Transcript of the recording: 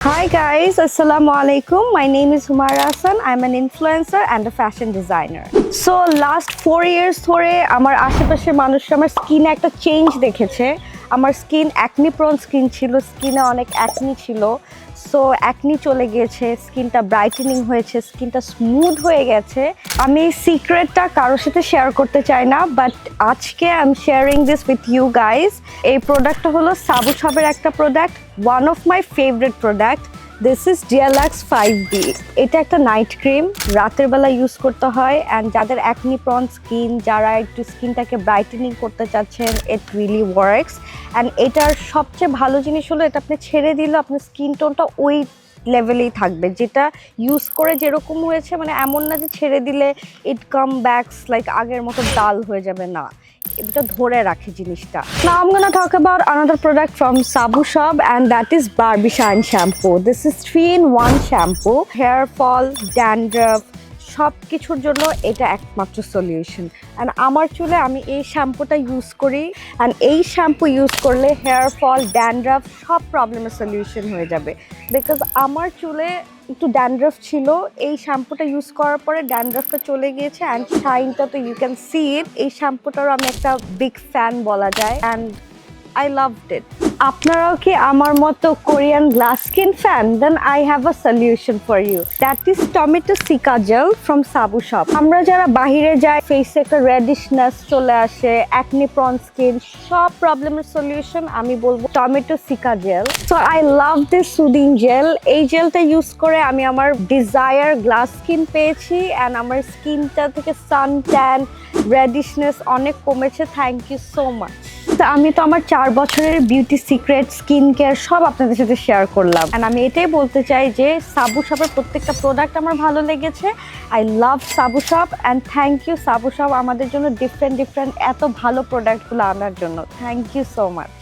Hi guys, Assalamu alaikum. My name is Humaira Hassan. I'm an influencer and a fashion designer. So last four years ধরে আমার আশেপাশের মানুষরা আমার স্কিনে একটা চেঞ্জ দেখেছে আমার স্কিন অ্যাকনি প্রন স্কিন ছিল, স্কিনে অনেক অ্যাকনি ছিল। সো অ্যাকনি চলে গিয়েছে, স্কিনটা ব্রাইটেনিং হয়েছে, স্কিনটা স্মুথ হয়ে গেছে। আমি সিক্রেটটা কারোর সাথে শেয়ার করতে চাই না বাট আজকে I am sharing this with you guys এই প্রোডাক্টটা হলো সাবু সাবের একটা product one of my favourite product this is deluxe five D এটা একটা নাইট ক্রিম রাতের বেলা ইউজ করতে হয় অ্যান্ড যাদের অ্যাকনি প্রন স্কিন যারা একটু স্কিনটাকে ব্রাইটেনিং করতে চাচ্ছেন ইট রিয়েলি ওয়ার্কস অ্যান্ড এটার সবচেয়ে ভালো জিনিস হলো, এটা আপনি ছেড়ে দিলে আপনার স্কিন টোনটা ওই লেভেলেই থাকবে। যেটা ইউজ করে যেরকম হয়েছে মানে এমন না যে ছেড়ে দিলে ইট কাম ব্যাকস লাইক আগের মতো ডাল হয়ে যাবে, না। এটা ধরে রাখে জিনিসটা। না I'm gonna talk about another product from Sabu shop and that is Barbie shine shampoo this is three in one shampoo hair fall dandruff সব কিছুর জন্য এটা একমাত্র সলিউশন অ্যান্ড আমার চুলে আমি এই শ্যাম্পুটা ইউজ করি অ্যান্ড এই শ্যাম্পু ইউজ করলে হেয়ার ফল ড্যান্ড্রাফ সব প্রবলেমের সলিউশন হয়ে যাবে। বিকজ আমার চুলে একটু ড্যান্ড্রাফ ছিল, এই শ্যাম্পুটা ইউজ করার পরে ড্যান্ড্রাফটা চলে গিয়েছে অ্যান্ড শাইনটা তো ইউ ক্যান সি ইট এই শ্যাম্পুটারও আমি একটা বিগ ফ্যান বলা যায় অ্যান্ড আই লাভ ইট আপনারাও কি আমার মতো Korean glass skin fan then I have a solution for you that is tomato cica gel from Sabu shop আমরা যারা বাহিরে যাই ফেসে একটা রেডিশনেস চলে আসে অ্যাকনি প্রন স্কিন সব প্রবলেমের সলিউশন আমি বলব tomato cica gel so I love this soothing gel এই জেলটা ইউজ করে আমি আমার ডিজায়ার গ্লাস স্কিন পেয়েছি অ্যান্ড আমার স্কিনটা থেকে সান ট্যান রেডিশনেস অনেক কমেছে। থ্যাংক ইউ সো মাচ তো আমি তো আমার চার বছরের বিউটি সিক্রেট স্কিন কেয়ার সব আপনাদের সাথে শেয়ার করলাম। অ্যান্ড আমি এটাই বলতে চাই যে সাবু শপের প্রত্যেকটা প্রোডাক্ট আমার ভালো লেগেছে। I love Sabu shop and thank you Sabu shop আমাদের জন্য ডিফারেন্ট ডিফারেন্ট এত ভালো প্রোডাক্টগুলো আনার জন্য। Thank you so much